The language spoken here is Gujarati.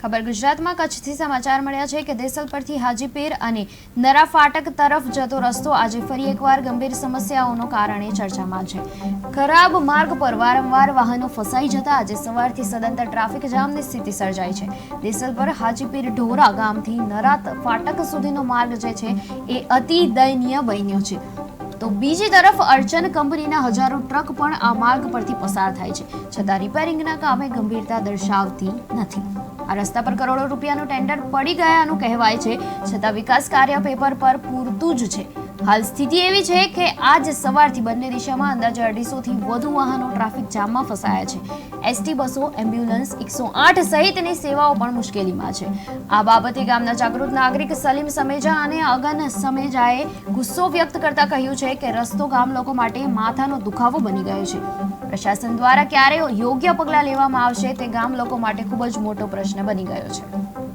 ખબર ગુજરાતમાં કચ્છથી સમાચાર મળ્યા છે કે દેસલ પરથી હાજીપીર અને નરા ફાટક તરફ જતો રસ્તો આજે ફરી એકવાર ગંભીર સમસ્યાઓનો કારણે ચર્ચામાં છે. ખરાબ માર્ગ પર વારંવાર વાહનો ફસાઈ જતા આજે સવારથી સદંતર ટ્રાફિક જામની સ્થિતિ સર્જાઈ છે. દેસલ પર હાજીપીર ઢોરા ગામથી નરા ફાટક સુધીનો માર્ગ જે છે એ અતિ દયનીય બન્યો છે. તો બીજી તરફ અર્ચન કંપનીના હજારો ટ્રક પણ આ માર્ગ પરથી પસાર થાય છે. છતાં રિપેરિંગના કામે ગંભીરતા દર્શાવતી નથી. આ રસ્તા પર કરોડો રૂપિયાનું ટેન્ડર પડી ગયાનું કહેવાય છે. છતાં વિકાસ કાર્ય પેપર પર પૂરતું જ છે. હાલ સ્થિતિ એવી છે કે આજ સવારથી બંને દિશામાં અંદાજે અઢીસોથી વધુ વાહનો ટ્રાફિક જામમાં ફસાયા છે. એસટી બસો, એમ્બ્યુલન્સ એકસો આઠ સહિતની સેવાઓ પણ મુશ્કેલીમાં છે. આ બાબતે ગામના જાગૃત નાગરિક સલીમ સમેજા અને અગન સમેજાએ ગુસ્સો વ્યક્ત કરતા કહ્યું છે કે રસ્તો ગામ લોકો માટે માથાનો દુખાવો બની ગયો છે. પ્રશાસન દ્વારા ક્યારે યોગ્ય પગલાં લેવામાં આવશે તે ગામ લોકો માટે ખૂબ જ મોટો પ્રશ્ન બની ગયો છે.